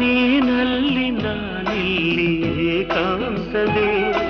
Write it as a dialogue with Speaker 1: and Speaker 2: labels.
Speaker 1: ನೀನಲ್ಲಿ ನಾನಿಲ್ಲಿಯ